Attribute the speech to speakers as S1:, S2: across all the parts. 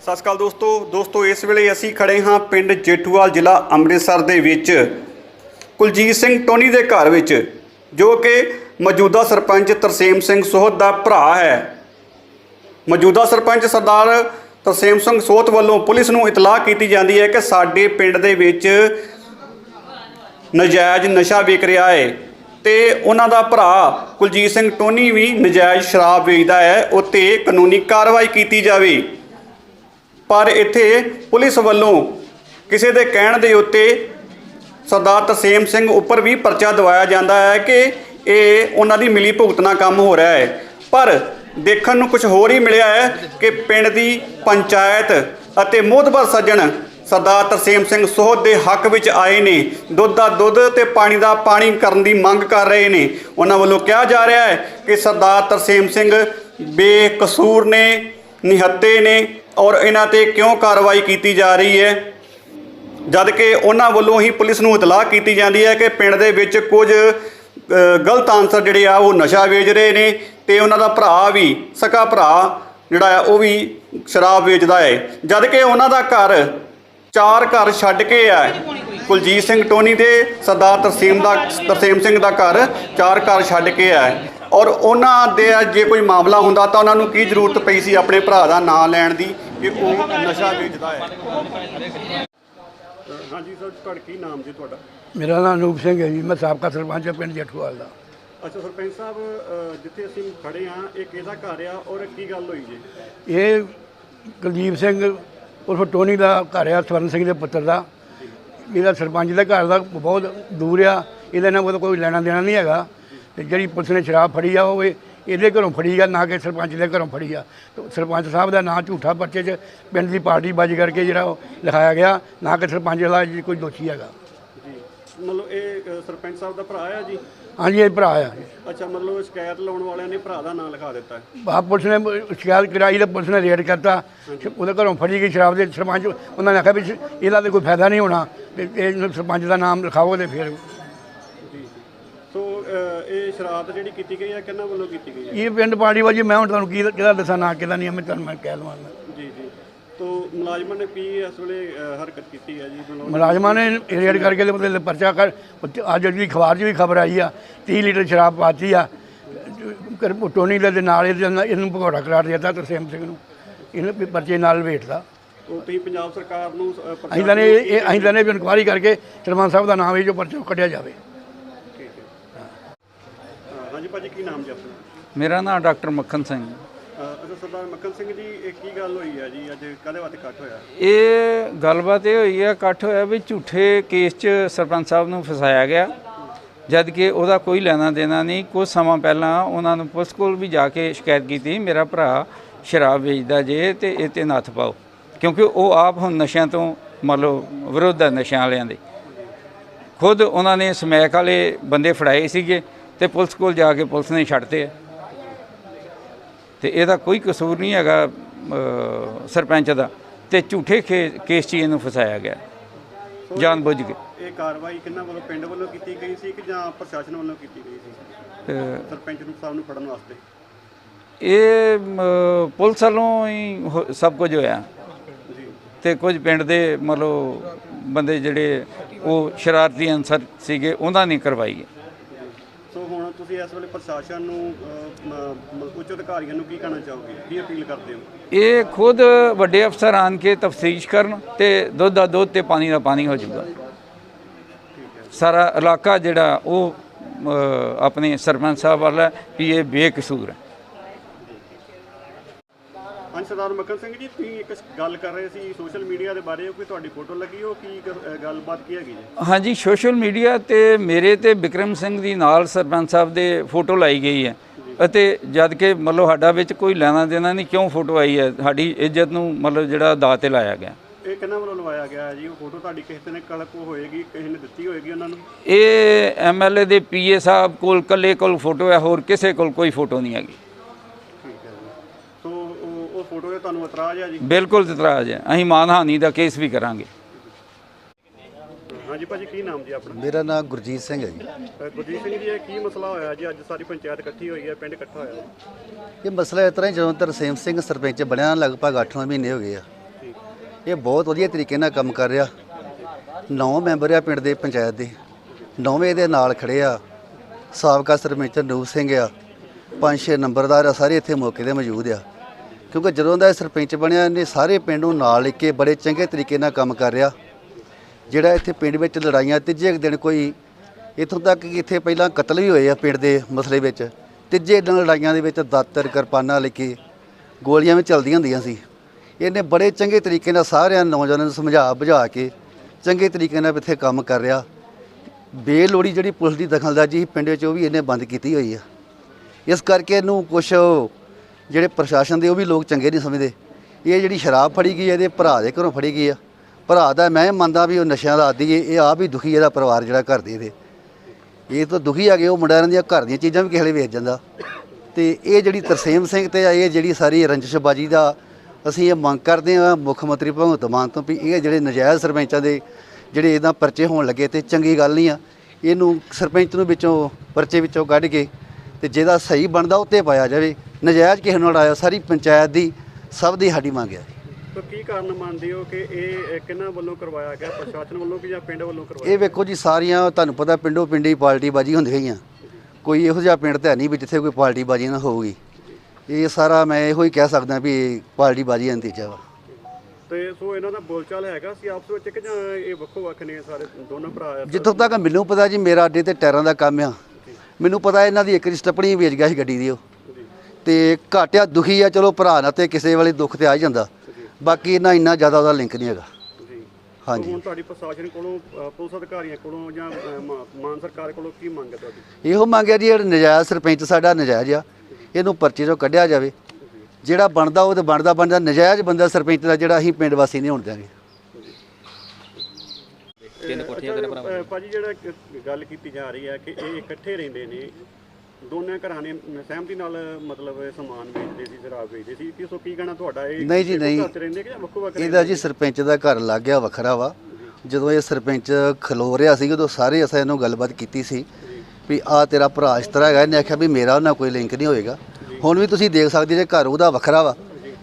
S1: ਸਤਿ ਸ਼੍ਰੀ ਅਕਾਲ ਦੋਸਤੋ। ਦੋਸਤੋ, ਇਸ ਵੇਲੇ ਅਸੀਂ ਖੜੇ ਹਾਂ ਪਿੰਡ ਜੇਠੂਵਾਲ ਜ਼ਿਲ੍ਹਾ ਅੰਮ੍ਰਿਤਸਰ ਦੇ ਵਿੱਚ। ਕੁਲਜੀਤ ਸਿੰਘ ਟੋਨੀ ਦੇ ਘਰ ਵਿੱਚ, ਜੋ ਕਿ ਮੌਜੂਦਾ ਸਰਪੰਚ ਤਰਸੇਮ ਸਿੰਘ ਸੋਹਤ ਦਾ ਭਰਾ ਹੈ। ਮੌਜੂਦਾ ਸਰਪੰਚ ਸਰਦਾਰ ਤਰਸੇਮ ਸਿੰਘ ਸੋਹਤ ਵੱਲੋਂ ਪੁਲਿਸ ਨੂੰ ਇਤਲਾਹ ਕੀਤੀ ਜਾਂਦੀ ਹੈ ਕਿ ਸਾਡੇ ਪਿੰਡ ਦੇ ਵਿੱਚ ਨਜਾਇਜ਼ ਨਸ਼ਾ ਵਿਕ ਰਿਹਾ ਹੈ ਤੇ ਉਹਨਾਂ ਦਾ ਭਰਾ ਕੁਲਜੀਤ ਸਿੰਘ ਟੋਨੀ ਵੀ ਨਜਾਇਜ਼ ਸ਼ਰਾਬ ਵੇਚਦਾ ਹੈ। ਉੱਤੇ ਕਾਨੂੰਨੀ ਕਾਰਵਾਈ ਕੀਤੀ ਜਾਵੇ। ਪਰ ਇੱਥੇ ਪੁਲਿਸ ਵੱਲੋਂ ਕਿਸੇ ਦੇ ਕਹਿਣ ਦੇ ਉੱਤੇ ਸਰਦਾਰ ਤਰਸੇਮ ਸਿੰਘ ਉੱਪਰ ਵੀ ਪਰਚਾ ਦਵਾਇਆ ਜਾਂਦਾ ਹੈ ਕਿ ਇਹ ਉਹਨਾਂ ਦੀ ਮਿਲੀ ਭੁਗਤ ਨਾਲ ਕੰਮ ਹੋ ਰਿਹਾ ਹੈ। ਪਰ ਦੇਖਣ ਨੂੰ ਕੁਝ ਹੋਰ ਹੀ ਮਿਲਿਆ ਹੈ ਕਿ ਪਿੰਡ ਦੀ ਪੰਚਾਇਤ ਅਤੇ ਮੋਹਤਬਰ ਸੱਜਣ ਸਰਦਾਰ ਤਰਸੇਮ ਸਿੰਘ ਸੋਹਤ ਦੇ ਹੱਕ ਵਿੱਚ ਆਏ ਨੇ। ਦੁੱਧ ਦਾ ਦੁੱਧ ਤੇ ਪਾਣੀ ਦਾ ਪਾਣੀ ਕਰਨ ਦੀ ਮੰਗ ਕਰ ਰਹੇ ਨੇ। ਉਹਨਾਂ ਵੱਲੋਂ ਕਿਹਾ ਜਾ ਰਿਹਾ ਹੈ ਕਿ ਸਰਦਾਰ ਤਰਸੇਮ ਸਿੰਘ ਬੇਕਸੂਰ ਨੇ, ਨਿਹੱਤੇ ਨੇ ਔਰ ਇਹਨਾਂ ਤੇ ਕਿਉਂ ਕਾਰਵਾਈ ਕੀਤੀ ਜਾ ਰਹੀ ਹੈ? ਜਦ ਕਿ ਉਹਨਾਂ ਵੱਲੋਂ ਹੀ ਪੁਲਿਸ ਨੂੰ ਇਤਲਾਹ ਕੀਤੀ ਜਾਂਦੀ ਹੈ ਕਿ ਪਿੰਡ ਦੇ ਵਿੱਚ ਕੁਝ ਗਲਤ ਆਨਸਰ ਜਿਹੜੇ ਆ ਉਹ ਨਸ਼ਾ ਵੇਚ ਰਹੇ ਨੇ ਤੇ ਉਹਨਾਂ ਦਾ ਭਰਾ ਵੀ, ਸਕਾ ਭਰਾ ਜਿਹੜਾ ਆ ਉਹ ਵੀ ਸ਼ਰਾਬ ਵੇਚਦਾ ਹੈ। ਜਦ ਕਿ ਉਹਨਾਂ ਦਾ ਘਰ, ਚਾਰ ਘਰ ਛੱਡ ਕੇ ਆ। ਕੁਲਜੀਤ ਸਿੰਘ ਟੋਨੀ ਤੇ ਸਰਦਾਰ ਤਰਸੀਮ ਦਾ, ਤਰਸੇਮ ਸਿੰਘ ਦਾ ਘਰ ਚਾਰ ਘਰ ਛੱਡ ਕੇ ਆ। ਔਰ ਉਹਨਾਂ ਦੇ ਜੇ ਕੋਈ ਮਾਮਲਾ ਹੁੰਦਾ ਤਾਂ ਉਹਨਾਂ ਨੂੰ ਕੀ ਜ਼ਰੂਰਤ ਪਈ ਸੀ ਆਪਣੇ ਭਰਾ ਦਾ ਨਾਂ ਲੈਣ ਦੀ? ਕਿ ਉਹ ਨਸ਼ਾ ਵੇਚਦਾ ਹੈ। ਹਾਂਜੀ ਸਰ ਤੁਹਾਡਾ ਕੀ ਨਾਮ ਜੀ ਤੁਹਾਡਾ?
S2: ਮੇਰਾ ਨਾਮ ਅਨੂਪ ਸਿੰਘ ਹੈ ਜੀ ਮੈਂ ਸਾਬਕਾ ਸਰਪੰਚ ਹਾਂ ਪਿੰਡ ਜੱਠੂਵਾਲ ਦਾ।
S1: ਅੱਛਾ ਸਰਪੰਚ ਸਾਹਿਬ ਜਿੱਥੇ ਅਸੀਂ ਖੜੇ ਆ ਇਹ ਕਿਹਦਾ ਘਰ ਆ ਔਰ ਕੀ ਗੱਲ ਹੋਈ ਜੀ?
S2: ਇਹ ਕੁਲਦੀਪ ਸਿੰਘ ਉਰਫ ਟੋਨੀ ਦਾ ਘਰ ਆ ਸਵਰਨ ਸਿੰਘ ਦੇ ਪੁੱਤਰ ਦਾ। ਇਹਦਾ ਸਰਪੰਚ ਦਾ ਘਰ ਦਾ ਬਹੁਤ ਦੂਰ ਆ ਇਹਦੇ ਨਾਲ ਕੋਈ ਲੈਣਾ ਦੇਣਾ ਨਹੀਂ ਹੈਗਾ। ਤੇ ਜਿਹੜੀ ਪੁਲਿਸ ਨੇ ਸ਼ਰਾਬ ਫੜੀ ਆ ਉਹ ਇਹਦੇ ਘਰੋਂ ਫੜੀ ਆ ਨਾ ਕਿ ਸਰਪੰਚ ਦੇ ਘਰੋਂ ਫੜੀ ਆ। ਤੇ ਸਰਪੰਚ ਸਾਹਿਬ ਦਾ ਨਾਂ ਝੂਠਾ ਪਰਚੇ 'ਚ ਪਿੰਡ ਦੀ ਪਾਰਟੀ ਬਾਜੀ ਕਰਕੇ ਜਿਹੜਾ ਉਹ ਲਿਖਾਇਆ ਗਿਆ ਨਾ ਕਿ ਸਰਪੰਚ ਦਾ ਜੀ ਕੋਈ ਦੋਸ਼ੀ ਹੈਗਾ।
S1: ਮਤਲਬ ਇਹ ਸਰਪੰਚ ਸਾਹਿਬ ਦਾ ਭਰਾ ਆ ਜੀ?
S2: ਹਾਂਜੀ ਇਹ ਭਰਾ ਆ।
S1: ਅੱਛਾ ਮਤਲਬ ਸ਼ਿਕਾਇਤ ਲਾਉਣ ਵਾਲਿਆਂ ਨੇ ਭਰਾ ਦਾ ਨਾਂ ਲਿਖਾ ਦਿੱਤਾ।
S2: ਆ ਪੁਲਿਸ ਨੇ ਸ਼ਿਕਾਇਤ ਕਰਾਈ ਤੇ ਪੁਲਿਸ ਨੇ ਰੇਡ ਕਰਤਾ। ਉਹਦੇ ਘਰੋਂ ਫੜੀ ਗਈ ਸ਼ਰਾਬ ਦੇ। ਸਰਪੰਚ ਉਹਨਾਂ ਨੇ ਆਖਿਆ ਵੀ ਇਹਦਾ ਤੇ ਕੋਈ ਫਾਇਦਾ ਨਹੀਂ ਹੋਣਾ। ਤੇ ਇਹ ਸਰਪੰਚ ਦਾ ਨਾਮ ਲਿਖਾਓ ਤੇ ਫਿਰ
S1: ਇਹ ਸ਼ਰਾਰਤ ਜਿਹੜੀ ਕੀਤੀ ਗਈ ਹੈ ਕਿਹਨਾਂ ਵੱਲੋਂ ਕੀਤੀ ਗਈ ਹੈ?
S2: ਇਹ ਪਿੰਡ ਪਾਰਟੀ ਵਾਜੀ ਮੈਂ ਹੁਣ ਤੁਹਾਨੂੰ ਕੀ ਕਿਹਦਾ ਦੱਸਾਂ ਨਾ ਕਿਹਦਾ ਨਹੀਂ ਮੈਂ ਤੁਹਾਨੂੰ ਮੈਂ ਕਹਿ ਲਵਾਂ।
S1: ਜੀ ਜੀ। ਤੋ ਮੁਲਾਜ਼ਮਾਂ ਨੇ ਕੀ ਇਸ ਵੇਲੇ ਹਰਕਤ ਕੀਤੀ ਹੈ ਜੀ?
S2: ਮੁਲਾਜ਼ਮਾਂ ਨੇ ਰੇਡ ਕਰਕੇ ਤੇ ਮਤਲਬ ਪਰਚਾ ਕਰ ਅੱਜ ਜਿਹੜੀ ਅਖਬਾਰ 'ਚ ਵੀ ਖਬਰ ਆਈ ਆ 30 ਲੀਟਰ ਸ਼ਰਾਬ ਪਾਤੀ ਆ। ਕਰ- ਟੋਨੀ ਦੇ ਨਾਲ ਇਹਨੂੰ ਭਗੌੜਾ ਕਰਾਰ ਦਿੱਤਾ ਤਰਸੇਮ ਸਿੰਘ ਨੂੰ। ਇਹਨੂੰ ਵੀ ਪਰਚੇ ਨਾਲ ਵੇਟਦਾ
S1: ਉਹ ਤੁਸੀਂ ਪੰਜਾਬ ਸਰਕਾਰ ਨੂੰ
S2: ਅਸੀਂ ਤਾਂ ਨੇ ਇਹ ਇਹ- ਅਸੀਂ ਤਾਂ ਨੇ ਵੀ ਇਨਕੁਆਰੀ ਕਰਕੇ ਸਰਪੰਚ ਸਾਹਿਬ ਦਾ ਨਾਮ ਇਹ ਜੋ ਪਰਚਾ ਕੱਢਿਆ ਜਾਵੇ।
S1: ਹਾਂਜੀ ਭਾਜੀ ਕੀ ਨਾਮ ਜੀ ਆਪਣਾ?
S3: ਮੇਰਾ ਨਾਮ ਡਾਕਟਰ ਮੱਖਣ ਸਿੰਘ
S1: ਅ, ਅੱਛਾ ਸਰਦਾਰ ਮੱਖਣ ਸਿੰਘ ਜੀ ਇਹ ਕੀ ਗੱਲ ਹੋਈ ਹੈ ਜੀ? ਅੱਜ ਕਾਹਦੇ ਵਾਸਤੇ ਇਕੱਠ ਹੋਇਆ?
S3: ਇਹ ਗੱਲਬਾਤ ਇਹ ਹੋਈ ਹੈ ਇਕੱਠ ਹੋਇਆ ਵੀ ਝੂਠੇ ਕੇਸ 'ਚ ਸਰਪੰਚ ਸਾਹਿਬ ਨੂੰ ਫਸਾਇਆ ਗਿਆ। ਜਦ ਕਿ ਉਹਦਾ ਕੋਈ ਲੈਣਾ ਦੇਣਾ ਨਹੀਂ। ਕੁਝ ਸਮਾਂ ਪਹਿਲਾਂ ਉਹਨਾਂ ਨੂੰ ਪੁਲਿਸ ਕੋਲ ਵੀ ਜਾ ਕੇ ਸ਼ਿਕਾਇਤ ਕੀਤੀ ਮੇਰਾ ਭਰਾ ਸ਼ਰਾਬ ਵੇਚਦਾ ਜੇ ਤੇ ਇਹ ਤੇ ਨੱਥ ਪਾਓ। ਕਿਉਂਕਿ ਉਹ ਆਪ ਹੁਣ ਨਸ਼ਿਆਂ ਤੋਂ ਮੰਨ ਲਓ ਵਿਰੋਧ ਹੈ ਨਸ਼ਿਆਂ ਵਾਲਿਆਂ ਦੇ। ਖੁਦ ਉਹਨਾਂ ਨੇ ਸਮੈਕ ਵਾਲੇ ਬੰਦੇ ਫੜਾਏ ਸੀਗੇ। ਤੇ ਪੁਲਿਸ ਕੋਲ ਜਾ ਕੇ ਪੁਲਿਸ ਨੇ ਛੱਡਤੇ ਆ। ਤੇ ਇਹਦਾ ਕੋਈ ਕਸੂਰ ਨਹੀਂ ਹੈਗਾ ਸਰਪੰਚ ਦਾ। ਤੇ ਝੂਠੇ ਕੇਸ 'ਚ ਇਹਨੂੰ ਫਸਾਇਆ ਗਿਆ। ਜਾਣ ਬੁੱਝ ਕੇ।
S1: ਇਹ ਕਾਰਵਾਈ ਕਿਹਨਾਂ ਵੱਲੋਂ ਪਿੰਡ ਵੱਲੋਂ ਕੀਤੀ ਗਈ ਸੀ ਕਿ ਜਾਂ ਪ੍ਰਸ਼ਾਸਨ ਵੱਲੋਂ ਕੀਤੀ ਗਈ ਸੀ? ਸਰਪੰਚ ਨੂੰ ਸਾਹਿਬ ਨੂੰ ਫੜਨ ਵਾਸਤੇ।
S3: ਇਹ ਪੁਲਿਸ ਵੱਲੋਂ ਹੀ ਸਭ ਕੁਝ ਹੋਇਆ। ਤੇ ਕੁਝ ਪਿੰਡ ਦੇ ਮਤਲਬ ਬੰਦੇ ਜਿਹੜੇ ਉਹ ਸ਼ਰਾਰਤੀ ਅਨਸਰ ਸੀਗੇ ਉਹਨਾਂ ਨੇ ਕਰਵਾਈ ਹੈ।
S1: ਤੁਸੀਂ ਇਸ ਵੇਲੇ ਪ੍ਰਸ਼ਾਸਨ ਨੂੰ ਉੱਚ ਅਧਿਕਾਰੀਆਂ ਨੂੰ ਕੀ ਕਹਿਣਾ ਚਾਹੋਗੇ? ਕੀ ਅਪੀਲ ਕਰਦੇ ਹੋ?
S3: ਇਹ ਖੁਦ ਵੱਡੇ ਅਫਸਰ ਆਣ ਕੇ ਤਫਤੀਸ਼ ਕਰਨ ਤੇ ਦੁੱਧ ਦਾ ਦੁੱਧ ਤੇ ਪਾਣੀ ਦਾ ਪਾਣੀ ਹੋ ਜਾਊਗਾ। ਸਾਰਾ ਇਲਾਕਾ ਜਿਹੜਾ ਉਹ ਆਪਣੇ ਸਰਪੰਚ ਸਾਹਿਬ ਵਾਲਾ ਹੈ ਵੀ ਇਹ ਬੇਕਸੂਰ ਹੈ।
S1: ਹਾਂਜੀ ਸਰਦਾਰ ਮੱਖਣ ਸਿੰਘ ਜੀ ਤੁਸੀਂ ਇੱਕ ਗੱਲ ਕਰ ਰਹੇ ਸੀ ਸੋਸ਼ਲ ਮੀਡੀਆ ਦੇ ਬਾਰੇ ਕੋਈ ਤੁਹਾਡੀ ਫੋਟੋ ਲੱਗੀ ਉਹ? ਕੀ ਗ- ਗੱਲਬਾਤ ਕੀ ਹੈਗੀ ਜੀ?
S3: ਹਾਂਜੀ ਸੋਸ਼ਲ ਮੀਡੀਆ ਤੇ ਮੇਰੇ ਤੇ ਵਿਕਰਮ ਸਿੰਘ ਦੀ ਨਾਲ ਸਰਪੰਚ ਸਾਹਿਬ ਦੇ ਫੋਟੋ ਲਾਈ ਗਈ ਹੈ। ਅਤੇ ਜਦ ਕਿ ਮਤਲਬ ਸਾਡਾ ਵਿੱਚ ਕੋਈ ਲੈਣਾ ਦੇਣਾ ਨਹੀਂ ਕਿਉਂ ਫੋਟੋ ਆਈ ਹੈ? ਸਾਡੀ ਇੱਜ਼ਤ ਨੂੰ ਮਤਲਬ ਜਿਹੜਾ ਦਾਅ ਤੇ ਲਾਇਆ ਗਿਆ।
S1: ਇਹ ਕਿਹਨਾਂ ਵੱਲੋਂ ਲਵਾਇਆ ਗਿਆ ਹੈ ਜੀ? ਉਹ ਫੋਟੋ ਤੁਹਾਡੀ ਕਿਸੇ ਨੇ ਕਲਪ ਹੋਏਗੀ ਕਿਸੇ ਨੇ ਦਿੱਤੀ ਹੋਏਗੀ ਉਹਨਾਂ ਨੂੰ?
S3: ਇਹ ਐਮਐਲਏ ਦੇ ਪੀਏ ਸਾਹਿਬ ਕੋਲ ਕੱਲੇ ਕੋਲ ਫੋਟੋ ਹੈ ਹੋਰ ਕਿਸੇ ਕੋਲ ਕੋਈ ਫੋਟੋ ਨਹੀਂ ਹੈਗੀ
S1: ਠੀਕ ਹੈ ਜੀ ਸੋ ਉਹ ਉਹ ਫੋਟੋ ਤੇ ਤੁਹਾਨੂੰ ਇਤਰਾਜ਼ ਹੈ ਜੀ?
S3: ਬਿਲਕੁਲ ਇਤਰਾਜ਼ ਹੈ। ਅਸੀਂ ਮਾਨਹਾਨੀ ਦਾ ਕੇਸ ਵੀ ਕਰਾਂਗੇ।
S1: ਹਾਂਜੀ ਭਾਜੀ ਕੀ ਨਾਮ ਜੀ ਆਪਣਾ?
S4: ਮੇਰਾ ਨਾਮ ਗੁਰਜੀਤ ਸਿੰਘ ਹੈ ਜੀ।
S1: ਗੁਰਜੀਤ ਸਿੰਘ ਜੀ ਇਹ ਕੀ ਮਸਲਾ ਹੋਇਆ ਜੀ? ਅੱਜ ਸਾਰੀ ਪੰਚਾਇਤ ਇਕੱਠੀ ਹੋਈ ਹੈ ਪਿੰਡ ਇਕੱਠਾ ਹੋਇਆ।
S4: ਇਹ ਮਸਲਾ ਇਸ ਤਰ੍ਹਾਂ ਹੀ ਜਦੋਂ ਤਰਸੇਮ ਸਿੰਘ ਸਰਪੰਚ ਬਣਿਆ ਲਗਭਗ 8 ਮਹੀਨੇ ਹੋ ਗਏ ਆ। ਇਹ ਬਹੁਤ ਵਧੀਆ ਤਰੀਕੇ ਨਾਲ ਕੰਮ ਕਰ ਰਿਹਾ। ਨੌ ਮੈਂਬਰ ਆ ਪਿੰਡ ਦੇ ਪੰਚਾਇਤ ਦੇ। ਨੌਵੇਂ ਦੇ ਨਾਲ ਖੜੇ ਆ। ਸਾਬਕਾ ਸਰਪੰਚ ਨੂਰ ਸਿੰਘ ਆ। ਪੰਜ ਛੇ ਨੰਬਰਦਾਰ ਆ ਸਾਰੇ ਇੱਥੇ ਮੌਕੇ ਤੇ ਮੌਜੂਦ ਆ। ਕਿਉਂਕਿ ਜਦੋਂ ਦਾ ਇਹ ਸਰਪੰਚ ਬਣਿਆ, ਇਹਨੇ ਸਾਰੇ ਪਿੰਡ ਨੂੰ ਨਾਲ ਲੈ ਕੇ ਬੜੇ ਚੰਗੇ ਤਰੀਕੇ ਨਾਲ ਕੰਮ ਕਰ ਰਿਹਾ। ਜਿਹੜਾ ਇੱਥੇ ਪਿੰਡ ਵਿੱਚ ਲੜਾਈਆਂ, ਤੀਜੇ ਕੁ ਦਿਨ ਕੋਈ ਇੱਥੋਂ ਤੱਕ ਕਿ ਇੱਥੇ ਪਹਿਲਾਂ ਕਤਲ ਵੀ ਹੋਏ ਆ ਪਿੰਡ ਦੇ ਮਸਲੇ ਵਿੱਚ, ਤੀਜੇ ਦਿਨ ਲੜਾਈਆਂ ਦੇ ਵਿੱਚ ਦਾਤਰ, ਕਿਰਪਾਨਾਂ ਲੈ ਕੇ ਗੋਲੀਆਂ ਵੀ ਚੱਲਦੀਆਂ ਹੁੰਦੀਆਂ ਸੀ। ਇਹਨੇ ਬੜੇ ਚੰਗੇ ਤਰੀਕੇ ਨਾਲ ਸਾਰਿਆਂ ਨੌਜਵਾਨਾਂ ਨੂੰ ਸਮਝਾ, ਬੁਝਾ ਕੇ ਚੰਗੇ ਤਰੀਕੇ ਨਾਲ ਇੱਥੇ ਕੰਮ ਕਰ ਰਿਹਾ। ਬੇਲੋੜੀ ਜਿਹੜੀ ਪੁਲਿਸ ਦੀ ਦਖਲਅੰਦਾਜ਼ੀ ਪਿੰਡ ਵਿੱਚ, ਉਹ ਵੀ ਇਹਨੇ ਬੰਦ ਕੀਤੀ ਹੋਈ ਆ। ਇਸ ਕਰਕੇ ਇਹਨੂੰ ਕੁਝ ਜਿਹੜੇ ਪ੍ਰਸ਼ਾਸਨ ਦੇ, ਉਹ ਵੀ ਲੋਕ ਚੰਗੇ ਨਹੀਂ ਸਮਝਦੇ। ਇਹ ਜਿਹੜੀ ਸ਼ਰਾਬ ਫੜੀ ਗਈ ਹੈ, ਇਹਦੇ ਭਰਾ ਦੇ ਘਰੋਂ ਫੜੀ ਗਈ ਆ। ਭਰਾ ਦਾ ਮੈਂ ਮੰਨਦਾ ਵੀ ਉਹ ਨਸ਼ਿਆਂ ਦਾ ਆਦੀ ਹੈ ਇਹ ਆ ਵੀ ਦੁਖੀ ਇਹਦਾ ਪਰਿਵਾਰ ਜਿਹੜਾ ਘਰ ਦੇ ਇਹਦੇ। ਇਹ ਤਾਂ ਦੁਖੀ ਆ ਗਏ ਉਹ ਮੁੰਡਿਆਂ ਦੀਆਂ ਘਰ ਦੀਆਂ ਚੀਜ਼ਾਂ ਵੀ ਕਿਸੇ ਲਈ ਵੇਚ ਜਾਂਦਾ। ਤੇ ਇਹ ਜਿਹੜੀ ਤਰਸੇਮ ਸਿੰਘ ਤੇ ਇਹ ਜਿਹੜੀ ਸਾਰੀ ਰੰਜਸ਼ਬਾਜ਼ੀ ਦਾ ਅਸੀਂ ਇਹ ਮੰਗ ਕਰਦੇ ਹਾਂ ਮੁੱਖ ਮੰਤਰੀ ਭਗਵੰਤ ਮਾਨ ਤੋਂ ਵੀ ਇਹ ਜਿਹੜੇ ਨਜਾਇਜ਼ ਸਰਪੰਚਾਂ ਦੇ ਜਿਹੜੇ ਇਹਦਾ ਪਰਚੇ ਹੋਣ ਲੱਗੇ ਤੇ ਚੰਗੀ ਗੱਲ ਨਹੀਂ ਆ। ਇਹਨੂੰ ਸਰਪੰਚ ਨੂੰ ਵਿੱਚੋਂ ਪਰਚੇ ਵਿੱਚੋਂ ਕੱਢ ਕੇ ਤੇ ਜਿਹਦਾ ਸਹੀ ਬਣਦਾ ਉੱਤੇ ਪਾਇਆ ਜਾਵੇ। ਨਜਾਇਜ਼ ਕਿਸੇ ਨਾਲ ਆਇਆ ਸਾਰੀ ਪੰਚਾਇਤ ਦੀ ਸਭ ਦੀ ਸਾਡੀ ਮੰਗ ਹੈ।
S1: ਤਾਂ ਕੀ ਕਾਰਨ ਮੰਨਦੇ ਹੋ ਕਿ ਇਹ ਕਿਹਨਾਂ ਵੱਲੋਂ ਕਰਵਾਇਆ ਗਿਆ? ਪ੍ਰਸ਼ਾਸਨ ਵੱਲੋਂ ਕਿ ਜਾਂ ਪਿੰਡ ਵੱਲੋਂ ਕਰਵਾਇਆ
S4: ਇਹ ਵੇਖੋ ਜੀ ਸਾਰੀਆਂ ਤੁਹਾਨੂੰ ਪਤਾ ਪਿੰਡੋਂ ਪਿੰਡੀ ਪਾਰਟੀ ਬਾਜੀ ਹੁੰਦੀਆਂ ਹੀ ਕੋਈ ਇਹੋ ਜਿਹਾ ਪਿੰਡ ਤਾਂ ਨਹੀਂ ਵੀ ਜਿੱਥੇ ਕੋਈ ਪਾਰਟੀ ਬਾਜੀ ਨਾ ਹੋਊਗੀ। ਇਹ ਸਾਰਾ ਮੈਂ ਇਹੋ ਹੀ ਕਹਿ ਸਕਦਾ ਵੀ ਪਾਰਟੀ ਬਾਜੀ ਦਾ ਨਤੀਜਾ ਵਾ।
S1: ਤੇ ਸੋ ਇਹਨਾਂ ਦਾ ਬੋਲਚਾਲ ਹੈਗਾ ਸੀ ਆਪਸ ਵਿੱਚ ਕਿ ਜਾਂ ਇਹ ਵੱਖੋ ਵੱਖ ਨੇ ਸਾਰੇ ਦੋਨੋਂ ਭਰਾ?
S4: ਜਿੱਥੋਂ ਤੱਕ ਮੈਨੂੰ ਪਤਾ ਜੀ ਮੇਰਾ ਅੱਡੇ ਤੇ ਟਾਇਰਾਂ ਦਾ ਕੰਮ ਆ। ਮੈਨੂੰ ਪਤਾ ਇਹਨਾਂ ਦੀ ਇੱਕ ਦੀ ਸਟੱਪਣੀ ਵੇਚ ਗਿਆ ਸੀ ਗੱਡੀ ਦੀ ਉਹ। ਤੇ ਘਾਟਿਆ ਦੁਖੀ ਆ ਚਲੋ ਭਰਾ ਨਾਲ ਤੇ ਕਿਸੇ ਵੇਲੇ ਦੁੱਖ ਤੇ ਆ ਹੀ ਜਾਂਦਾ। ਬਾਕੀ ਇਹਨਾਂ ਇੰਨਾ ਜ਼ਿਆਦਾ ਉਹਦਾ ਲਿੰਕ ਨਹੀਂ ਹੈਗਾ। ਹਾਂਜੀ।
S1: ਹੁਣ ਤੁਹਾਡੀ ਪ੍ਰਸ਼ਾਸਨ ਕੋਲੋਂ ਅ, ਪੁਲਿਸ ਅਧਿਕਾਰੀਆਂ ਕੋਲੋਂ ਜਾਂ ਅ, ਮਾ- ਮਾਨ ਸਰਕਾਰ ਕੋਲੋਂ ਕੀ ਮੰਗ ਹੈ ਤੁਹਾਡੀ?
S4: ਇਹੋ ਮੰਗਿਆ ਜੀ ਜਿਹੜਾ ਨਜਾਇਜ਼ ਸਰਪੰਚ ਸਾਡਾ ਨਜਾਇਜ਼ ਆ। ਇਹਨੂੰ ਪਰਚੇ ਚੋਂ ਕੱਢਿਆ ਜਾਵੇ। ਜਿਹੜਾ ਬਣਦਾ ਉਹ ਤੇ ਬਣਦਾ ਬਣਦਾ ਨਜਾਇਜ਼ ਬੰਦਾ ਸਰਪੰਚ ਦਾ ਜਿਹੜਾ ਅਸੀਂ ਪਿੰਡ ਵਾਸੀ ਨਹੀਂ ਹੋਣ ਦਿਆਂਗੇ।
S1: ਤਿੰਨ ਕੋਠੀਆਂ ਤੇਰੇ ਭਰਾ ਭਾਜੀ ਜਿਹੜਾ ਇੱਕ ਗੱਲ ਕੀਤੀ ਜਾ ਰਹੀ ਹੈ ਕਿ ਇਹ ਇਕੱਠੇ ਰਹਿੰਦੇ ਨੇ ਦੋਨੇ ਘਰਾਂ ਨੇ ਸਹਿਮਤੀ ਨਾਲ ਮਤਲਬ ਇਹ ਸਮਾਨ ਵੇਚਦੇ ਸੀ ਸ਼ਰਾਬ ਵੇਚਦੇ ਸੀ। ਕਿ ਸੋ ਕੀ ਕਹਿਣਾ ਤੁਹਾਡਾ? ਇਹ
S4: ਨਹੀਂ ਜੀ,
S1: ਇੱਕੋ
S4: ਨਹੀਂ।
S1: ਘਰ 'ਚ ਰਹਿੰਦੇ ਕਿ ਜਾਂ ਵੱਖੋ ਵੱਖ
S4: ਇਹਦਾ ਜੀ ਸਰਪੰਚ ਦਾ ਘਰ ਲੱਗ ਗਿਆ ਵੱਖਰਾ ਵਾ। ਜਦੋਂ ਇਹ ਸਰਪੰਚ ਖਲੋ ਰਿਹਾ ਸੀ ਉਦੋਂ ਸਾਰੇ ਅਸਾਂ ਇਹਨੂੰ ਗੱਲਬਾਤ ਕੀਤੀ ਸੀ ਵੀ ਆ ਤੇਰਾ ਭਰਾ ਇਸ ਤਰ੍ਹਾਂ ਹੈਗਾ। ਇਹਨੇ ਆਖਿਆ ਵੀ ਮੇਰਾ ਉਹਨਾਂ ਕੋਈ ਲਿੰਕ ਨਹੀਂ ਹੋਏਗਾ। ਹੁਣ ਵੀ ਤੁਸੀਂ ਦੇਖ ਸਕਦੇ ਜੇ ਘਰ ਉਹਦਾ ਵੱਖਰਾ ਵਾ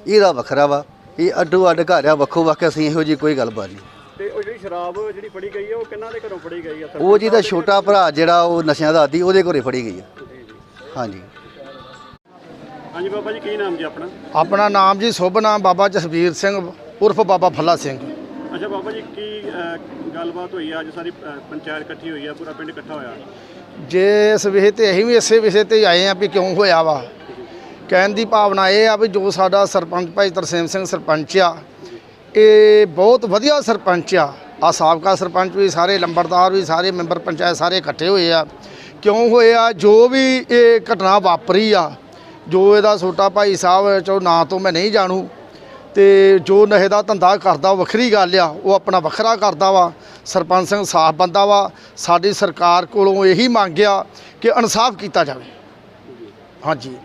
S4: ਇਹਦਾ ਵੱਖਰਾ ਵਾ। ਇਹ ਅੱਡੋ ਅੱਡ ਘਰ ਆ ਵੱਖੋ ਵੱਖ ਅਸੀਂ ਇਹੋ ਜੀ ਕੋਈ ਗੱਲਬਾਤ ਨਹੀਂ।
S1: ਸ਼ਰਾਬ ਜਿਹੜੀ ਫੜੀ ਗਈ ਹੈ ਉਹ ਕਿਹਨਾਂ ਦੇ ਘਰੋਂ ਫੜੀ ਗਈ ਹੈ
S4: ਉਹ ਜਿਹਦਾ
S1: ਸਾਹਿਬ ਦੇ
S4: ਛੋਟਾ ਭਰਾ ਜਿਹੜਾ ਉਹ ਨਸ਼ਿਆਂ ਦਾ ਆਦੀ ਉਹਦੇ ਘਰੇ ਫੜੀ ਗਈ ਆ?
S1: ਜੀ ਜੀ।
S4: ਹਾਂਜੀ।
S1: ਹਾਂਜੀ ਬਾਬਾ ਜੀ ਕੀ ਨਾਮ ਜੀ ਆਪਣਾ?
S5: ਆਪਣਾ ਨਾਮ ਜੀ ਸ਼ੁਭ ਨਾਮ ਬਾਬਾ ਜਸਵੀਰ ਸਿੰਘ ਉਰਫ ਬਾਬਾ ਫੱਲਾ ਸਿੰਘ।
S1: ਅੱਛਾ ਬਾਬਾ ਜੀ ਕੀ ਗੱਲਬਾਤ ਹੋਈ ਆ? ਅੱਜ ਸਾਰੀ ਪੰਚਾਇਤ ਇਕੱਠੀ ਹੋਈ ਆ ਪੂਰਾ ਪਿੰਡ ਇਕੱਠਾ ਹੋਇਆ?
S5: ਜੇ ਇਸ ਵਿਸ਼ੇ ਤੇ ਅਸੀਂ ਵੀ ਇਸੇ ਵਿਸ਼ੇ ਤੇ ਹੀ ਆਏ ਆ ਵੀ ਕਿਉਂ ਹੋਇਆ ਵਾ। ਕਹਿਣ ਦੀ ਭਾਵਨਾ ਇਹ ਆ ਵੀ ਜੋ ਸਾਡਾ ਸਰਪੰਚ ਭਾਈ ਤਰਸੇਮ ਸਿੰਘ ਸਰਪੰਚ ਆ ਇਹ ਬਹੁਤ ਵਧੀਆ ਸਰਪੰਚ ਆ। ਆ ਸਾਬਕਾ ਸਰਪੰਚ ਵੀ ਸਾਰੇ, ਲੰਬੜਦਾਰ ਵੀ ਸਾਰੇ, ਮੈਂਬਰ ਪੰਚਾਇਤ ਸਾਰੇ ਇਕੱਠੇ ਹੋਏ ਆ। ਕਿਉਂ ਹੋਏ ਆ? ਜੋ ਵੀ ਇਹ ਘਟਨਾ ਵਾਪਰੀ ਆ, ਜੋ ਇਹਦਾ ਛੋਟਾ ਭਾਈ ਸਾਹਿਬ ਚੋ ਨਾਂ ਤੋਂ ਮੈਂ ਨਹੀਂ ਜਾਣੂ, ਤੇ ਜੋ ਨਸ਼ੇ ਦਾ ਧੰਦਾ ਕਰਦਾ ਵੱਖਰੀ ਗੱਲ ਆ, ਉਹ ਆਪਣਾ ਵੱਖਰਾ ਕਰਦਾ ਵਾ। ਸਰਪੰਚ ਸਿੰਘ ਸਾਫ਼ ਬੰਦਾ ਵਾ, ਸਾਡੀ ਸਰਕਾਰ ਕੋਲੋਂ ਇਹੀ ਮੰਗਿਆ ਕਿ ਇਨਸਾਫ ਕੀਤਾ ਜਾਵੇ। ਹਾਂਜੀ।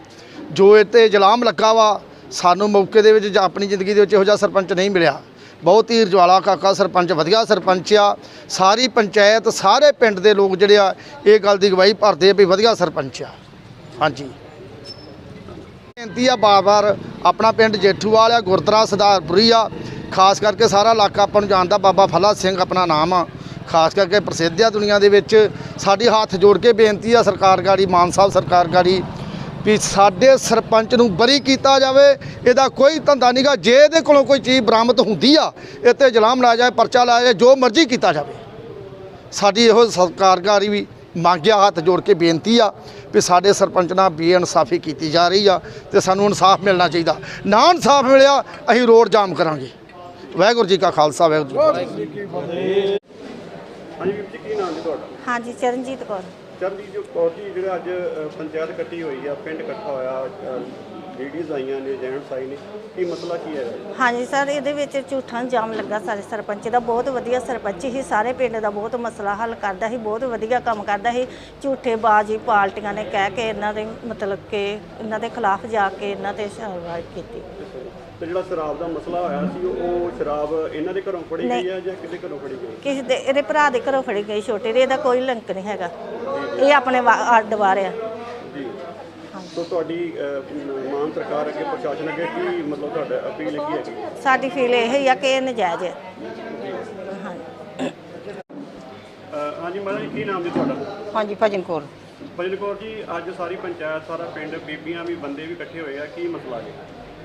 S5: ਜੋ ਇਹ ਤੇ ਜਲਾਮ ਲੱਗਾ ਵਾ, ਸਾਨੂੰ ਮੌਕੇ ਦੇ ਵਿੱਚ ਜਾਂ ਆਪਣੀ ਜ਼ਿੰਦਗੀ ਦੇ ਵਿੱਚ ਇਹੋ ਜਿਹਾ ਸਰਪੰਚ ਨਹੀਂ ਮਿਲਿਆ। ਬਹੁਤ ਹੀ ਰਜਵਾਲਾ ਕਾਕਾ, ਸਰਪੰਚ ਵਧੀਆ ਸਰਪੰਚ ਆ। ਸਾਰੀ ਪੰਚਾਇਤ, ਸਾਰੇ ਪਿੰਡ ਦੇ ਲੋਕ ਜਿਹੜੇ ਆ, ਇਹ ਗੱਲ ਦੀ ਗਵਾਹੀ ਭਰਦੇ ਆ ਵੀ ਵਧੀਆ ਸਰਪੰਚ ਆ। ਹਾਂਜੀ। ਬੇਨਤੀ ਆ ਬਾਰ-ਬਾਰ, ਆਪਣਾ ਪਿੰਡ ਜੇਠੂਵਾਲ ਆ, ਗੁਰਦੁਆਰਾ ਸਦਾਰਪੁਰੀ ਆ। ਖਾਸ ਕਰਕੇ ਸਾਰਾ ਇਲਾਕਾ ਆਪਾਂ ਨੂੰ ਜਾਣਦਾ, ਬਾਬਾ ਫਲਾ ਸਿੰਘ ਆਪਣਾ ਨਾਮ ਆ। ਖਾਸ ਕਰਕੇ ਪ੍ਰਸਿੱਧ ਆ ਦੁਨੀਆ ਦੇ ਵਿੱਚ। ਸਾਡੀ ਹੱਥ ਜੋੜ ਕੇ ਬੇਨਤੀ ਆ ਸਰਕਾਰ ਗਾੜੀ, ਮਾਨ ਸਾਹਿਬ ਸਰਕਾਰ ਗਾੜੀ ਵੀ ਸਾਡੇ ਸਰਪੰਚ ਨੂੰ ਬਰੀ ਕੀਤਾ ਜਾਵੇ, ਇਹਦਾ ਕੋਈ ਧੰਦਾ ਨਹੀਂਗਾ ਜੇ ਇਹਦੇ ਕੋਲੋਂ ਕੋਈ ਚੀਜ਼ ਬਰਾਮਦ ਹੁੰਦੀ ਆ ਇਹ ਤੇ ਜਲਾਮ ਲਾਇਆ ਜਾਏ ਪਰਚਾ ਲਾਇਆ ਜਾਏ ਜੋ ਮਰਜ਼ੀ ਕੀਤਾ ਜਾਵੇ। ਸਾਡੀ ਇਹੋ ਸਰਕਾਰਗਾਰੀ ਵੀ ਮੰਗਿਆ ਹੱਥ ਜੋੜ ਕੇ ਬੇਨਤੀ ਆ ਵੀ ਸਾਡੇ ਸਰਪੰਚ ਨਾਲ ਬੇਇਨਸਾਫੀ ਕੀਤੀ ਜਾ ਰਹੀ ਆ ਤੇ ਸਾਨੂੰ ਇਨਸਾਫ ਮਿਲਣਾ ਚਾਹੀਦਾ। ਨਾ ਇਨਸਾਫ ਮਿਲਿਆ, ਅਸੀਂ ਰੋਡ ਜਾਮ ਕਰਾਂਗੇ। ਵਾਹਿਗੁਰੂ ਜੀ ਕਾ ਖਾਲਸਾ, ਵਾਹਿਗੁਰੂ ਜੀ ਕੀ ਫਤਿਹ।
S1: ਹਾਂਜੀ ਵੀਰ ਜੀ ਕੀ ਨਾਮ ਜੀ ਤੁਹਾਡਾ?
S6: ਹਾਂਜੀ ਚਰਨਜੀਤ ਕੌਰ।
S1: ਚਰਨਜੀਤ ਜੋ ਕੌਰ ਜੀ ਜਿਹੜਾ ਅੱਜ ਅ, ਪੰਚਾਇਤ ਇਕੱਠੀ ਹੋਈ ਆ ਪਿੰਡ ਇਕੱਠਾ ਹੋਇਆ ਲੇਡੀਜ਼ ਆਈਆਂ ਨੇ ਜੈਂਟਸ ਆਏ ਨੇ ਕੀ ਮਸਲਾ ਕੀ ਹੈ?
S6: ਹਾਂਜੀ ਸਰ ਇਹਦੇ ਵਿੱਚ ਝੂਠਾ ਇਲਜ਼ਾਮ ਲੱਗਾ ਸਾਰੇ ਸਰਪੰਚ ਦਾ ਬਹੁਤ ਵਧੀਆ ਸਰਪੰਚ ਹੀ ਸਾਰੇ ਪਿੰਡ ਦਾ ਬਹੁਤ ਮਸਲਾ ਹੱਲ ਕਰਦਾ ਸੀ ਬਹੁਤ ਵਧੀਆ ਕੰਮ ਕਰਦਾ ਸੀ ਝੂਠੇ ਬਾਜੀ ਪਾਰਟੀਆਂ ਨੇ ਕਹਿ ਕੇ ਇਹਨਾਂ ਦੇ ਮਤਲਬ ਕਿ ਇਹਨਾਂ ਦੇ ਖਿਲਾਫ ਜਾ ਕੇ ਇਹਨਾਂ ਤੇ ਸ਼ਾਰਵਾਈ ਕੀਤੀ।
S1: ਤੇ ਜਿਹੜਾ ਸ਼ਰਾਬ ਦਾ ਮਸਲਾ ਹੋਇਆ ਸੀ ਉਹ ਸ਼ਰਾਬ ਇਹਨਾਂ ਦੇ ਘਰੋਂ ਫੜੀ। ਗਈ ਆ ਜਾਂ ਕਿਹਦੇ ਘਰੋਂ ਫੜੀ ਗਈ?
S6: ਕਿਸੇ ਦੇ ਇਹਦੇ ਭਰਾ ਦੇ ਘਰੋਂ ਫੜੀ ਗਈ ਛੋਟੇ ਦੇ ਇਹਦਾ ਕੋਈ ਲਿੰਕ ਨਹੀਂ ਹੈਗਾ। ਇਹ ਆਪਣੇ ਅੱਡ ਵਾਰ ਆ।
S1: ਜੀ। ਸੋ ਤੁਹਾਡੀ ਮਾਨ ਸਰਕਾਰ ਅੱਗੇ ਪ੍ਰਸ਼ਾਸਨ ਅੱਗੇ ਕੀ ਮਤਲਬ ਤੁਹਾਡਾ ਅਪੀਲ ਕੀ ਹੈਗੀ
S6: ਸਾਡੀ ਫੀਲ ਇਹ ਹੀ ਆ ਕਿ ਇਹ ਨਜਾਇਜ਼ ਹੈ। ਹਾਂ
S1: ਹਾਂਜੀ ਜੀ ਕੀ ਨਾਮ ਜੀ ਤੁਹਾਡਾ?
S7: ਹਾਂਜੀ ਭਜਨ ਕੌਰ।
S1: ਭਜਨ ਕੌਰ ਜੀ ਅੱਜ ਸਾਰੀ ਪੰਚਾਇਤ ਸਾਰਾ ਪਿੰਡ ਬੀਬੀਆਂ ਵੀ ਬੰਦੇ ਵੀ ਇਕੱਠੇ ਹੋਏ ਆ ਕੀ ਮਸਲਾ ਹੈ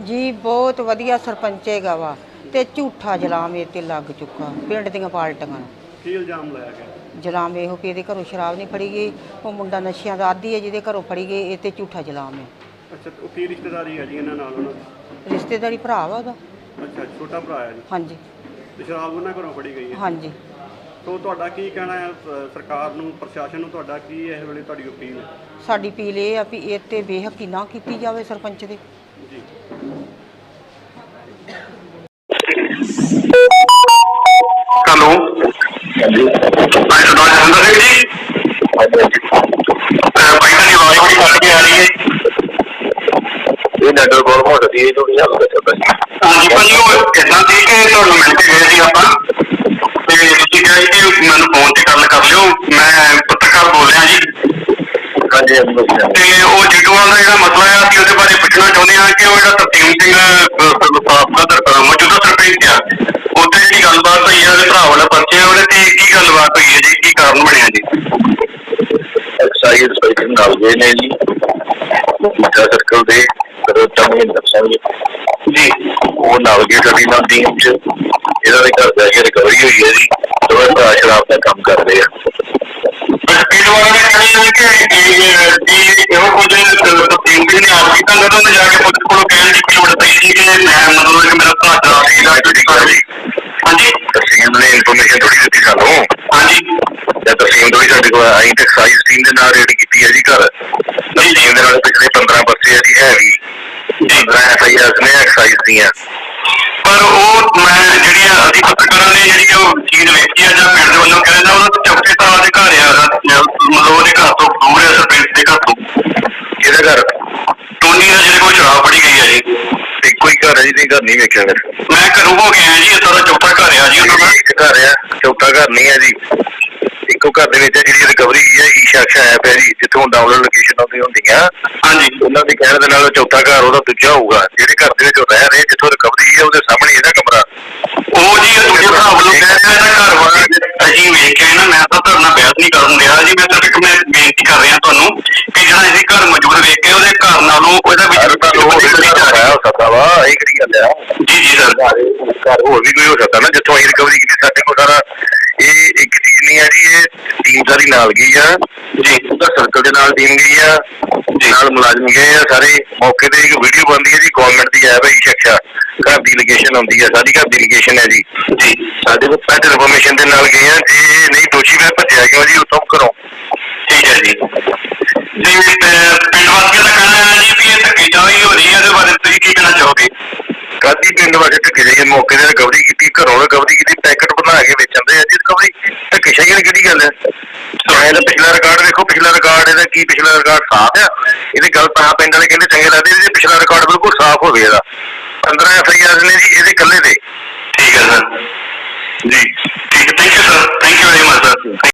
S7: ਜੀ ਬਹੁਤ ਵਧੀਆ ਸਰਪੰਚ ਹੈਗਾ ਵਾ ਤੇ ਝੂਠਾ ਜਲਾਮ ਇਹ ਤੇ ਲੱਗ ਚੁੱਕਾ ਪਿੰਡ ਦੀਆਂ ਪਾਰਟੀਆਂ ਨੂੰ।
S1: ਕੀ ਇਲਜ਼ਾਮ ਲਾਇਆ ਗਿਆ?
S7: ਜਲਾਮ ਇਹੋ ਕਿ ਇਹਦੇ ਘਰੋਂ ਸ਼ਰਾਬ ਨਹੀਂ ਫੜੀ ਗਈ ਉਹ ਮੁੰਡਾ ਨਸ਼ਿਆਂ ਦਾ ਆਦੀ ਹੈ ਜਿਹਦੇ ਘਰੋਂ ਫੜੀ ਗਈ ਇਹ ਤੇ ਝੂਠਾ ਜਲਾਮ ਹੈ।
S1: ਅੱਛਾ ਉਹ ਕੀ ਰਿਸ਼ਤੇਦਾਰੀ ਹੈ ਜੀ ਇਹਨਾਂ ਨਾਲ ਉਹਨਾਂ ਦੀ?
S7: ਰਿਸ਼ਤੇਦਾਰੀ ਭਰਾ ਵਾ ਉਹਦਾ।
S1: ਅੱਛਾ ਛੋਟਾ ਭਰਾ ਹੈ ਜੀ।
S7: ਹਾਂਜੀ।
S1: ਤੇ ਸ਼ਰਾਬ ਉਹਨਾਂ ਘਰੋਂ ਫੜੀ ਗਈ ਹੈ?
S7: ਹਾਂਜੀ।
S1: ਸੋ ਤੁਹਾਡਾ ਕੀ ਕਹਿਣਾ ਹੈ ਸਰਕਾਰ ਨੂੰ ਪ੍ਰਸ਼ਾਸਨ ਨੂੰ ਤੁਹਾਡਾ ਕੀ ਇਸ ਵੇਲੇ ਤੁਹਾਡੀ ਅਪੀਲ ਹੈ?
S7: ਸਾਡੀ ਅਪੀਲ ਇਹ ਆ ਵੀ ਇਹ ਤੇ ਬੇਹੱਕੀ ਨਾ ਕੀਤੀ ਜਾਵੇ ਸਰਪੰਚ ਦੇ।
S1: ਜੀ।
S8: ਹੈਲੋ। ਸਿੰਘ ਜੀ। ਭਾਈ ਤੁਹਾਡੀ ਆਵਾਜ਼ ਬੜੀ ਕੱਟ ਕੇ ਆ ਰਹੀ ਹੈ
S9: ਇਹ ਨੈਟਵਰਕ ਬਹੁਤ ਮੋਟਾ ਸੀ ਇਹ ਥੋੜੀ ਹੱਲ ਕਰ ਸਕਦਾ ਸੀ।
S8: ਹਾਂਜੀ ਭਾਜੀ ਉਹ ਕਿੱਦਾਂ ਸੀ ਕਿ ਤੁਹਾਨੂੰ ਮਿਲ ਕੇ ਗਏ ਸੀ ਆਪਾਂ। ਤੇ ਤੁਸੀਂ ਕਿਹਾ ਸੀ ਕਿ ਮੈਨੂੰ ਫੋਨ ਤੇ ਗੱਲ ਕਰ ਲਿਓ। ਮੈਂ ਪੱਤਰਕਾਰ ਬੋਲ ਰਿਹਾ ਜੀ। ਤੇ ਉਹ ਜਿੱਡੂਆਂ ਦਾ ਜਿਹੜਾ ਮਸਲਾ ਹੈ ਅਸੀਂ ਉਹਦੇ ਬਾਰੇ ਪੁੱਛਣਾ ਚਾਹੁੰਦੇ ਹਾਂ ਕਿ ਉਹ ਜਿਹੜਾ ਤਰਤੀਮ ਸਿੰਘ ਸਾਬਕਾ ਮੌਜੂਦਾ ਸਰਪੰਚ ਆ ਗੱਲਬਾਤ ਹੋਈ ਹੈ ਉਹਦੇ ਭਰਾ ਵਾਲਾ ਪਰਚੇ ਉਹਦੇ ਤੇ ਕੀ ਗੱਲਬਾਤ ਹੋਈ ਹੈ ਜੀ? ਕੀ ਕਾਰਨ ਬਣਿਆ ਜੀ?
S9: ਐਕਸਾਈਜ਼ ਇੰਸਪੈਕਟਰ ਨਾਲ ਗਏ ਨੇ ਜੀ। ਸਰਕਲ ਦੇ ਕਰੋਟਾ ਮਹਿੰਦਰ ਸਿੰਘ ਜੀ। ਉਹ ਨਾਲ ਗਏ ਸਾਡੀ ਨਾਲ ਟੀਮ ਚ। ਇਹਨਾਂ ਦੇ ਘਰ ਜਾ ਕੇ ਰਿਕਵਰੀ ਹੋਈ ਹੈ ਜੀ। ਦੋਵੇਂ ਭਰਾ ਸ਼ਰਾਬ ਦਾ ਕੰਮ ਕਰਦੇ ਆ।
S8: ਸਪੀਡ ਵਾਲਾ ਨੇ ਕਹਿੰਦੇ ਨੇ ਕਿ ਇਹ ਇਹ ਇਹੋ ਕੁਝ ਤੀਨ ਦਿਨ ਨੇ ਆਪ ਕੀਤਾ ਤਾਂ ਉਹਨੇ ਜਾ ਕੇ ਪੁਲਿਸ ਕੋਲੋਂ ਕਹਿਣ ਦੀ ਕੀ ਲੋੜ ਪਈ ਸੀ ਕਿ ਮੈਂ ਮਤਲਬ ਕਿ ਮੇਰਾ ਭਰਾ ਚਲਾ ਰਹੀ ਹੈ ਜਿਹੜੀ ਕਰ ਲਈ ਹਾਂਜੀ
S9: ਤਸੀਮ ਨੇ ਇਨਫੋਰਮੇਸ਼ਨ ਥੋੜੀ ਦਿੱਤੀ ਸਾਨੂੰ
S8: ਹਾਂਜੀ
S9: ਜਾਂ ਤੋਂ ਵੀ ਸਾਡੇ ਕੋਲ ਆਈ ਤੇ ਐਕਸਾਈਜ਼ ਟੀਮ ਦੇ ਨਾਲ ਰੇਡ ਕੀਤੀ ਹੈ ਜੀ ਘਰ। ਤਸੀਮ ਦੇ ਨਾਲ ਪਿਛਲੇ 15 ਬੱਚੇ ਆ ਜੀ ਹੈ ਵੀ। ਜੀ। ਐਫਆਈਆਰ ਨੇ ਐਕਸਾਈਜ਼ ਦੀਆਂ।
S8: ਪਰ ਉਹ ਮੈਂ ਜਿਹੜੀਆਂ ਅਸੀਂ ਪੱਤਰਕਾਰਾਂ ਨੇ ਜਿਹੜੀ ਉਹ ਚੀਜ਼ ਵੇਖੀ ਆ ਜਾਂ ਪਿੰਡ ਦੇ ਵੱਲੋਂ ਕਹਿੰਦਾ ਉਹਨਾਂ ਤੇ ਚੌਥੇ ਸਾਲ ਦੇ ਘਰ ਆ ਮਤਲਬ ਉਹਦੇ ਘਰ ਤੋਂ ਦੂਰ ਹੈ ਸਰਪੰਚ ਦੇ ਘਰ ਤੋਂ।
S9: ਇਹਦਾ ਘਰ?
S8: ਟੋਨੀ ਦਾ ਜਿਹੜੇ ਕੋਲ ਸ਼ਰਾਬ ਫੜੀ ਗਈ ਹੈ ਜੀ।
S9: ਇੱਕੋ ਹੀ ਘਰ ਹੈ ਜੀ ਨਹੀਂ ਘਰ ਨਹੀਂ ਵੇਖਿਆ
S8: ਮੈਂ ਘਰੋਂ ਹੋ ਗਿਆ ਜੀ ਇਹ ਸਾਰਾ ਚੌਥਾ ਘਰ ਆ ਜੀ। ਉਹਨਾਂ ਦਾ
S9: ਇੱਕ ਘਰ ਆ ਚੌਥਾ ਘਰ ਨਹੀਂ ਹੈ ਜੀ। ਇੱਕੋ ਘਰ ਦੇ ਵਿੱਚ ਜਿਹੜੀ ਰਿਕਵਰੀ ਹੈ ਈਸ਼ਾ ਐਪ ਹੈ ਜੀ ਜਿੱਥੋਂ ਡਾਊਨਲੋਡ ਲੋਕੇਸ਼ਨ ਆਉਂਦੀ ਹੁੰਦੀਆਂ।
S8: ਹਾਂਜੀ।
S9: ਉਹਨਾਂ ਦੇ ਕਹਿਣ ਦੇ ਨਾਲ ਉਹ ਚੌਥਾ ਘਰ ਉਹਦਾ ਦੂਜਾ ਹੋਊਗਾ। ਜਿਹੜੇ ਘਰ ਦੇ ਵਿੱਚ ਉਹ ਰਹਿ ਰਹੇ ਜਿੱਥੋਂ ਰਿਕਵਰੀ ਹੈ ਉਹਦੇ ਸਾਹਮਣੇ ਇਹਦਾ ਕਮਰਾ।
S8: ਉਹ ਜੀ ਇਹ ਦੂਜੇ ਭਰਾ ਵੱਲੋਂ ਕਹਿ ਰਿਹਾ ਇਹਦਾ ਘਰ ਵਾ ਅਸੀਂ ਵੇਖ ਕੇ ਨਾ ਮੈਂ ਤਾਂ ਤੁਹਾਡੇ ਨਾਲ ਬਹਿਸ ਨਹੀਂ ਕਰਨ ਰਿਹਾ ਜੀ ਮੈਂ ਸਿਰਫ ਮੈਂ ਬੇਨਤੀ ਕਰ ਰਿਹਾ ਤੁਹਾਨੂੰ ਕਿ ਜਿਹੜਾ ਅਸੀਂ ਘਰ ਮੌਜੂਦ ਵੇਖ ਕੇ ਉਹਦੇ ਘਰ ਨਾਲੋਂ ਉਹਦਾ
S9: ਘਰ
S8: ਵਿੱਚ
S9: ਤਾਂ ਹੋ ਸਕਦਾ ਵਾ ਇਹ ਕਿਹੜੀ ਗੱਲ ਆ?
S8: ਜੀ ਜੀ ਸਰ।
S9: ਘਰ ਹੋਰ ਵੀ ਕੋਈ ਹੋ ਸਕਦਾ ਨਾ ਜਿੱਥੋਂ ਅਸੀਂ ਰਿਕਵਰੀ ਕੀਤੀ ਸਾਡੇ ਕੋਲ ਸਾਰਾ ਨਹੀਂ ਹੈ ਜੀ ਇਹ ਟੀਮ ਸਾਰੀ ਨਾਲ ਗਈ ਆ। ਜੀ। ਉਹਦਾ ਸਰਕਲ ਦੇ ਨਾਲ ਟੀਮ ਗਈ ਆ। ਨਾਲ ਮੁਲਾਜ਼ਮ ਗਏ ਆ ਸਾਰੇ ਮੌਕੇ ਤੇ ਇੱਕ ਵੀਡੀਓ ਬਣਦੀ ਹੈ ਜੀ ਗਵਰਨਮੈਂਟ ਦੀ ਐਪ ਹੈ ਜੀ ਸ਼ਿਕਸ਼ਾ ਘਰ ਦੀ ਲੋਕੇਸ਼ਨ ਹੁੰਦੀ ਹੈ ਸਾਡੀ ਘਰ ਦੀ ਲੋਕੇਸ਼ਨ ਹੈ ਜੀ। ਜੀ। ਸਾਡੇ ਕੋਲ ਪਹਿਲੇ ਇਨਫੋਰਮੇਸ਼ਨ ਦੇ ਨਾਲ ਗਏ ਆ ਜੇ ਨਹੀਂ ਦੋਸ਼ੀ ਮੈਂ ਭੱਜਿਆ ਕਿਉਂ ਜੀ ਉੱਥੋਂ ਘਰੋਂ।
S8: ਠੀਕ ਹੈ ਜੀ। ਜੀ ਪਿੰਡ ਵਾਸੀਆਂ ਦਾ ਕਹਿਣਾ ਹੈ ਜੀ ਵੀ ਇਹ ਧੱਕੇਸ਼ਾਹੀ ਹੋ ਰਹੀ ਹੈ ਇਹਦੇ ਬਾਰੇ ਤੁਸੀਂ ਕੀ ਕਹਿਣਾ ਚਾਹੋਗੇ?
S9: ਕਾਦੀ ਪਿੰਡ ਵਾਸਤੇ ਧੱਕੇ ਜਾਈਏ ਮੌਕੇ ਤੇ ਰਿਕਵਰੀ ਕੀਤੀ ਘਰੋਂ ਰਿਕਵਰੀ ਕੀਤੀ ਪੈਕਟ ਬਣਾ ਕੇ ਵੇਚਣ ਦੇ ਅੱਜ ਰਿਕਵਰੀ ਸ਼ਾਹੀ ਵਾਲੀ ਕਿਹੜੀ ਗੱਲ ਹੈ। ਚਾਹੇ ਇਹਦਾ ਪਿਛਲਾ ਰਿਕਾਰਡ ਦੇਖੋ ਪਿਛਲਾ ਰਿਕਾਰਡ ਇਹਦਾ ਕੀ ਪਿਛਲਾ ਰਿਕਾਰਡ ਸਾਫ਼ ਆ। ਇਹਦੇ ਗੱਲ ਤਾਂ ਪਿੰਡ ਵਾਲੇ ਕਹਿੰਦੇ ਚੰਗੇ ਲੱਗਦੇ ਇਹਦੇ ਪਿਛਲਾ ਰਿਕਾਰਡ ਬਿਲਕੁਲ ਸਾਫ਼ ਹੋਵੇ ਇਹਦਾ। 15 ਐਫ ਆਈ ਆਰ ਨੇ ਜੀ ਇਹਦੇ ਇਕੱਲੇ ਦੇ।
S8: ਠੀਕ ਹੈ ਸਰ। ਜੀ। ਠੀਕ thank you sir thank you very much sir